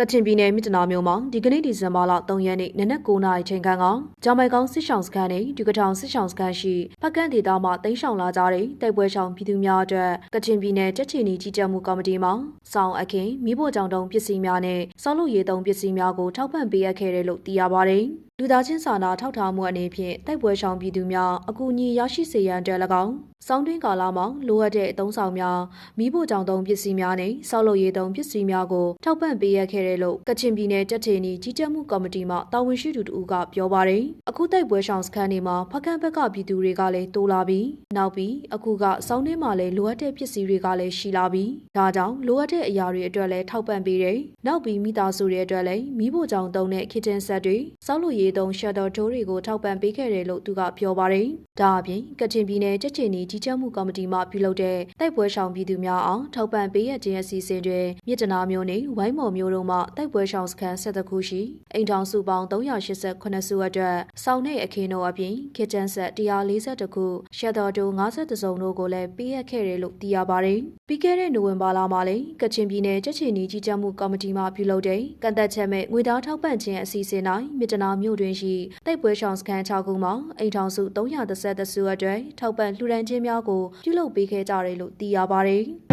ကချင်ပြည်နယ်မြစ်တနာမြို့မှာဒီကနေ့ဒီဇင်ဘာလ3ရက်နေ့နနက်9:00နာရီချိန်ခန့်ကဂျမိုင်ကောင်စစ်ဆောင်စခန်းနဲ့ဒီကထောင်စစ်ဆောင်စခန်းရှိဖက်ကန့်ဒေသမှာတိမ်းရှောင်လာကြတဲ့တိုက်ပွဲရှောင်ပြည်သူများအတွက်ကချင်ပြည်နယ်တက်ချီနီကြီးကြပ်မှုကော်မတီမှစောင်းအခင်းမိဖို့ကြောင့်တုံးပစ္စည်းများနဲ့စောက်လို့ရေးသုံးပစ္စည်းများကိုထောက်ပံ့ပေးအပ်ခဲ့တယ်လို့သိရပါတယ်။ လူသားချင်းစာနာထောက်ထားမှုအနေဖြင့်တိုက်ပွဲရှောင်ပြည်သူများအကူအညီရရှိစေရန်အတွက်၎င်းစောင်းတွင်းကာလမှာလိုအပ်တဲ့အသုံးဆောင်များမိဖို့ကြောင့်တုံးပစ္စည်းများနဲ့စောက်လို့ရေးသုံးပစ္စည်းများကိုထောက်ပံ့ပေးအပ်ခဲ့တယ်လို့ကချင်ပြည်နယ်တက်ချီနီကြီးကြပ်မှုကော်မတီမှတာဝန်ရှိသူတို့ကပြောပါတယ်။အခုတိုက်ပွဲရှောင်စခန်းတွေမှာဖကန့်ဘက်ကပြည်သူတွေကလည်းတိုးလာပြီးနောက်ပြီးအခုကစောင်းတွင်းမှာလည်းလိုအပ်တဲ့ပစ္စည်းတွေကလည်းရှိလာပြီးဒါကြောင့်လိုအပ်တဲ့အရာတွေအတွက်လည်းထောက်ပံ့ပေးတယ်။နောက်ပြီးမိသားစုတွေအတွက်လည်းမိဖို့ကြောင့်တုံးတဲ့ kitchen set တွေစောက်လို့ရေးသုံး shadow door တွေကိုထောက်ပံ့ပေးခဲ့တယ်လို့သူကပြောပါတယ်။ဒါအပြင်ကချင်ပြည်နယ်တက်ချီနီကြီးကြပ်မှုကော်မတီမှပြုလုပ်တဲ့တိုက်ပွဲရှောင်ပြည်သူများအောင်ထောက်ပံ့ပေးရခြင်းအစီအစဉ်တွေမြစ်တနာမျိုးနဲ့ဝိုင်းမော်မျိုးတို့မှတိုက်ပွဲရှောင်စခန်းဆက်တခုရှိအိမ်ထောင်စုပေါင်း388စုအတွက်စောင်းတဲ့အခင်းတို့အပြင် kitchen set 142ခု shadow door 50စုံတို့ကိုလည်းပေးအပ်ခဲ့တယ်လို့သိရပါတယ်။ပြီးခဲ့တဲ့နိုဝင်ဘာလမှာလည်းကချင်ပြည်နယ်တက်ချီနီကြီးကြပ်မှုကော်မတီမှပြုလုပ်တဲ့ကန့်သက်ချက်မဲ့ငွေသားထောက်ပံ့ခြင်းအစီအစဉ်တိုင်းမြစ်တနာမျိုးတွင်ရှိတိုက်ပွဲရှောင်စခန်း6ခုမှာအိမ်ထောင်စု330စုအတွက်ထောက်ပံ့လှူဒန်းခြင်းများကိုပြုလုပ်ပေးခဲ့ကြတယ်လို့သိရပါတယ်။